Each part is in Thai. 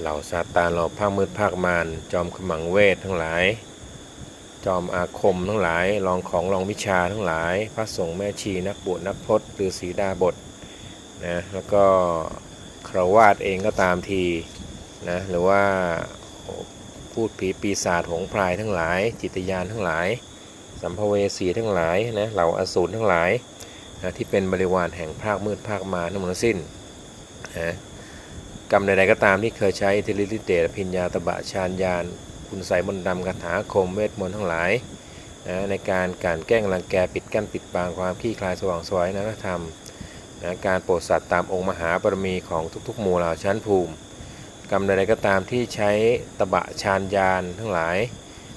เหล่าซาตานเหล่าภาคมืดภาคมารจอมขมังเวททั้งหลาย จอมอาคมทั้งหลายลองของลองวิชาทั้งหลาย พระสงฆ์แม่ชีนักบวชนักพจน์หรือศีดาบทนะแล้วก็ครวาสเองก็ตามทีนะหรือว่าพูดผีปีศาจหงพรายทั้งหลาย จิตยานทั้งหลาย สัมภเวสีทั้งหลายนะเหล่าอสูรทั้งหลายนะที่เป็นบริวารแห่งภาคมืดภาคมารทั้งหมดทั้งสิ้นนะ กรรมใดๆก็ตามที่เคยใช้อิทธิฤทธิเดชพิญญาตบะชาญญาณคุณใส่มนต์ดำคาถาคมเวทมนต์ทั้งหลายนะในการการแกล้งรังแกปิดกั้นปิดบังความขี้คลายสว่างสวยนธรรมนะการโปรดสัตว์ตามองค์มหาบารมีของทุกๆหมู่เหล่าชั้นภูมิ กรรมใดๆก็ตามที่ใช้ตบะชาญญาณทั้งหลาย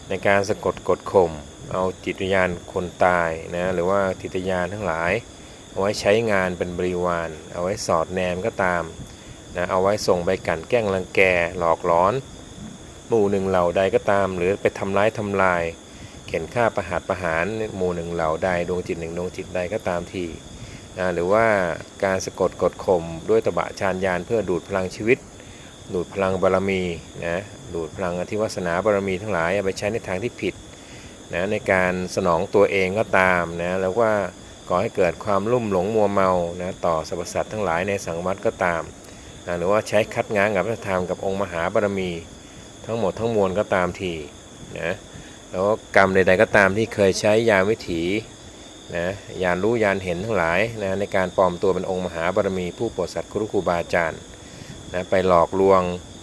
ในการสะกดกดข่มเอาจิตวิญญาณคนตายนะหรือว่าจิตวิญญาณทั้งหลาย เอาไว้ใช้งานเป็นบริวาร เอาไว้สอดแนมก็ตาม นะเอาไว้ส่งไปกันแกล้งรังแกหลอกล้อน หมู่หนึ่งเหล่าใดก็ตาม หรือไปทำร้ายทำลาย เข็นฆ่าประหารประหารหมู่หนึ่งเหล่าใดดวงจิตหนึ่งดวงจิตใดก็ตามทีนะหรือว่าการสะกดกดข่มด้วยตบะชานยานเพื่อดูดพลังชีวิต ดูดพลังบารมีนะดูดพลังอธิวาสนาบารมีทั้งหลายเอาไปใช้ในทางที่ผิดนะในการสนองตัวเองก็ตามนะแล้วว่าก่อให้เกิดความลุ่มหลงมัวเมานะต่อสรรพสัตว์ทั้งหลายในสังวัตก็ตาม หรือว่าใช้คัดง้างกับพระธรรมกับองค์มหาบารมี ทั้งหมดทั้งมวลก็ตามทีนะแล้วกรรมใดๆก็ตามที่เคยใช้ยานวิถีนะยานรู้ยานเห็นทั้งหลายนะในการปลอมตัวเป็นองค์มหาบารมีผู้โปรดสัตว์ครูครูบาอาจารย์นะไปหลอกลวง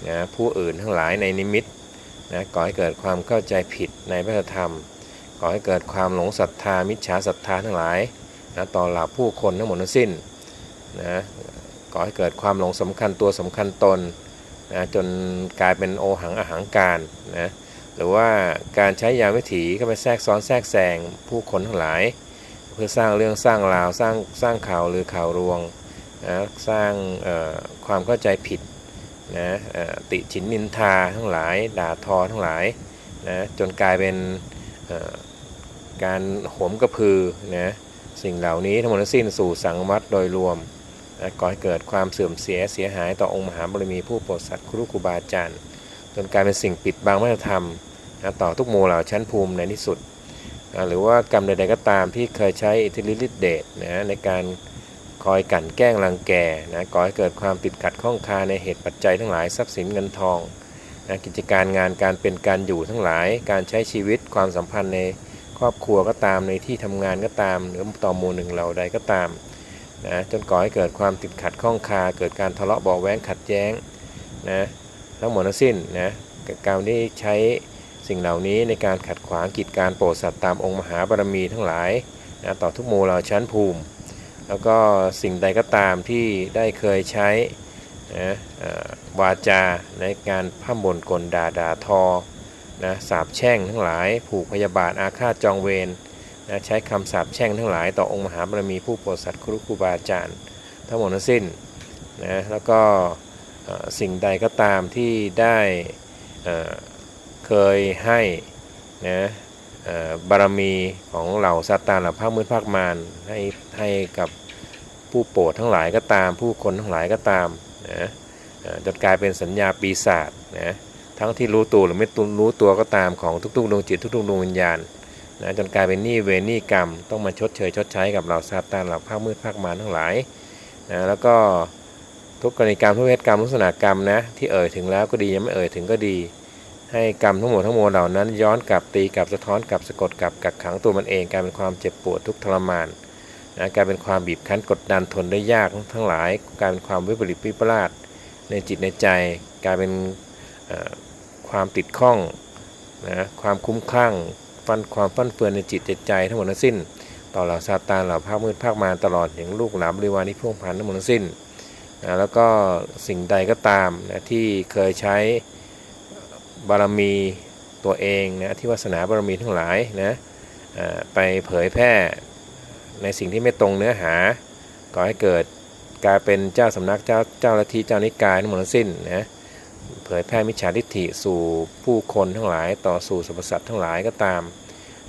นะผู้อื่นทั้งหลายในนิมิตนะก่อให้เกิดความเข้าใจผิดในพระธรรมก่อให้เกิดความหลงศรัทธามิจฉาศรัทธาทั้งหลายนะต่อเหล่าผู้คนทั้งหมดทั้งสิ้นนะ ก่อให้เกิดความหลงสำคัญตัวสำคัญตนนะจนกลายเป็นโอหังอหังการนะหรือว่าการใช้ยาวิถีเข้าไปแทรกซ้อนแทรกแซงผู้คนทั้งหลาย เพื่อสร้างเรื่องสร้างราวสร้างสร้างข่าวหรือข่าวรวงนะสร้างความเข้าใจผิดนะติฉินนินทาทั้งหลาย ด่าทอทั้งหลายนะจนกลายเป็นการโหมกระพือนะสิ่งเหล่านี้ทั้งหมดทั้งสิ้นสู่สังวัตโดยรวม นะก่อให้เกิดความเสื่อมเสียเสียหายต่อองค์มหาบารมีผู้โปรดสัตว์ครูครูบาอาจารย์จนกลายเป็นสิ่งปิดบังวัฒนธรรมนะต่อทุกหมู่เหล่าชั้นภูมิในที่สุดนะหรือว่ากรรมใดๆก็ตามที่เคยใช้อิทธิฤทธิเดชนะในการคอยกั่นแกล้งรังแกนะก่อให้เกิดความติดขัดข้องคาในเหตุปัจจัยทั้งหลายทรัพย์สินเงินทองนะกิจการงานการเป็นการอยู่ทั้งหลาย การใช้ชีวิตความสัมพันธ์ในครอบครัวก็ตามในที่ทำงานก็ตาม หรือต่อมู่หนึ่งเหล่าใดก็ตาม นะจนก่อให้เกิดความติดขัดข้องคา เกิดการทะเลาะเบาะแว้งขัดแย้งนะทั้งหมดทั้งสิ้นนะการที่ใช้สิ่งเหล่านี้ในการขัดขวางกิจการโปรดสัตว์ตามองค์มหาบารมีทั้งหลายนะต่อทุกหมู่เหล่าชั้นภูมิ แล้วก็สิ่งใดก็ตามที่ได้เคยใช้นะวาจาในการพั่มบ่นกลด่าด่าทอนะสาบแช่งทั้งหลายผูกพยาบาทอาฆาตจองเวร นะใช้คำสาปแช่งทั้งหลายต่อองค์มหาบารมีผู้โปรดสัตว์ครูครูบาอาจารย์ ทั้งหมดทั้งสิ้นนะแล้วก็สิ่งใดก็ตามที่ได้เคยให้นะบารมีของเหล่าซาตานเหล่าภาคมืดภาคมารให้ให้กับผู้โปรดทั้งหลายก็ตาม ผู้คนทั้งหลายก็ตามนะจนกลายเป็นสัญญาปีศาจนะทั้งที่รู้ตัวหรือไม่รู้ตัวก็ตามของทุกๆดวงจิตทุกๆดวงวิญญาณ นะจนกลายเป็นหนี้เวรหนี้กรรม ต้องมาชดเชยชดใช้กับเราซาตานเหล่าภาคมืดภาคมารทั้งหลายนะแล้วก็ทุกกรณีกรรมทุกเวทกรรมลักษณะกรรมนะที่เอ่ยถึงแล้วก็ดียังไม่เอ่ยถึงก็ดี ให้กรรมทั้งหมดทั้งมวลเหล่านั้น ย้อนกลับตีกลับสะท้อนกลับสะกดกลับกักขังตัวมันเองกลายเป็นความเจ็บปวดทุกทรมานนะกลายเป็นความบีบคั้นกดดันทนได้ยากทั้งหลายกลายเป็นความวิปริตวิปลาสในจิตในใจ กลายเป็นความติดข้องนะความคุ้มคลั่ง ฟันความฟันเฟือนในจิตใจทั้งหมดทั้งสิ้น ต่อเหล่าซาตานเหล่าภาคมืดภาคมาตลอดอย่างลูกหลานบริวารนิพ่วงพันทั้งหมดทั้งสิ้นนะแล้วก็สิ่งใดก็ตามนะที่เคยใช้บารมีตัวเองนะที่วาสนาบารมีทั้งหลายนะไปเผยแพร่ในสิ่งที่ไม่ตรงเนื้อหาก่อให้เกิดกลายเป็นเจ้าสำนักเจ้าเจ้าลัทธิเจ้านิกายทั้งหมดทั้งสิ้นนะ เผยแพร่มิจฉาทิฏฐิสู่ผู้คนทั้งหลายต่อสู่สรรพสัตว์ทั้งหลายก็ตาม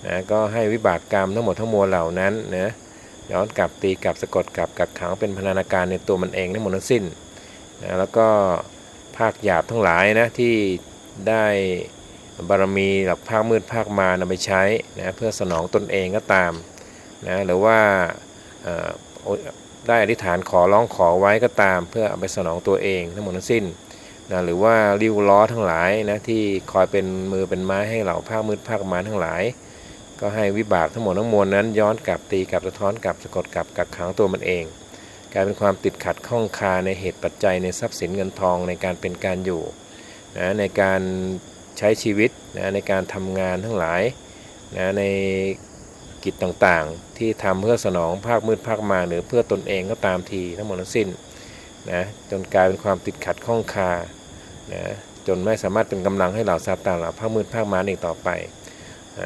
นะก็ให้วิบากกรรมทั้งหมดทั้งมวลเหล่านั้นนะย้อนกลับตีกลับสะกดกลับกักขังเป็นพนานาการในตัวมันเองทั้งหมดทั้งสิ้นนะแล้วก็ภาคหยาบทั้งหลายนะที่ได้บารมีหลักภาคมืดภาคมารนำไปใช้นะเพื่อสนองตนเองก็ตามนะหรือว่าเอ่อได้อธิษฐานขอร้องขอไว้ก็ตาม เพื่อเอาไปสนองตัวเองทั้งหมดทั้งสิ้น นะหรือว่าริ้วล้อทั้งหลายนะที่คอยเป็นมือเป็นไม้ให้เหล่าภาคมืดภาคมารทั้งหลาย ก็ให้วิบากทั้งหมดทั้งมวลนั้น ย้อนกลับตีกลับสะท้อนกลับสะกดกลับกักขังตัวมันเอง กลายเป็นความติดขัดข้องคาในเหตุปัจจัยในทรัพย์สินเงินทองในการเป็นการอยู่นะในการใช้ชีวิตนะในการทำงานทั้งหลายนะในกิจต่างๆ ที่ทำเพื่อสนองภาคมืดภาคมาหรือเพื่อตนเองก็ตามทีทั้งหมดทั้งสิ้นนะจนกลายเป็นความติดขัดข้องคา นะจนไม่สามารถเป็นกำลังให้เหล่าซาตานเหล่าภาคมืดภาคมาอีกต่อไป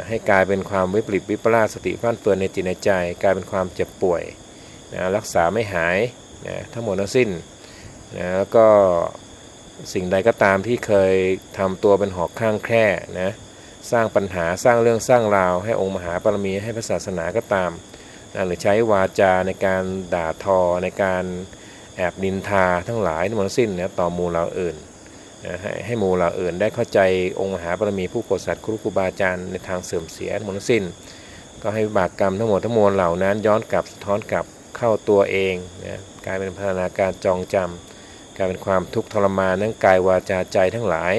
ให้กลายเป็นความวิปริตวิปลาสสติฟั่นเฟือนในจิตในใจ กลายเป็นความเจ็บป่วยนะรักษาไม่หายนะทั้งหมดทั้งสิ้นนะแล้วก็สิ่งใดก็ตามที่เคยทำตัวเป็นหอกข้างแคร่นะสร้างปัญหาสร้างเรื่องสร้างราว ให้องค์มหาปรมีให้พระศาสนาก็ตามนะหรือใช้วาจาในการด่าทอในการแอบนินทาทั้งหลายทั้งหมดทั้งสิ้นนะต่อมูลเราอื่น ให้ให้หมู่เหล่าอื่นได้เข้าใจองค์มหาบารมีผู้โปรดสัตว์ครูครูบาอาจารย์ในทางเสื่อมเสียหมดสิ้น ก็ให้วิบากกรรมทั้งหมดทั้งมวลเหล่านั้นย้อนกลับสะท้อนกลับเข้าตัวเองนะกลายเป็นพัฒนาการจองจำกลายเป็นความทุกข์ทรมานทั้งกายวาจาใจทั้งหลาย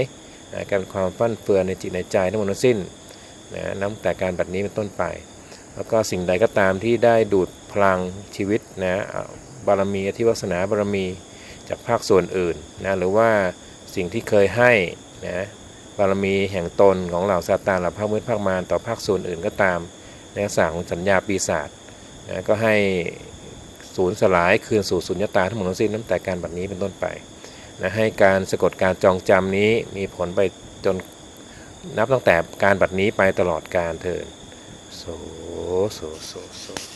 นะกลายเป็นความฟั่นเฟือนในจิตในใจทั้งหมดทั้งสิ้นนะนับแต่การบัดนี้เป็นต้นไป แล้วก็สิ่งใดก็ตามที่ได้ดูดพลังชีวิตนะบารมีอธิวัสนาบารมีจากภาคส่วนอื่นนะหรือว่า สิ่งที่เคยให้นะบารมีแห่งตนของเหล่าซาตานเหล่าภาคมืดภาคมารต่อภาคส่วนอื่นก็ตามในลักษณะของสัญญาปีศาจนะก็ให้สูญสลายคืนสู่สุญญตาทั้งหมดทั้งสิ้นตั้งแต่การบัดนี้เป็นต้นไปนะให้การสะกดการจองจำนี้มีผลไปจนนับตั้งแต่การบัดนี้ไปตลอดการเถิดโสโสโสโส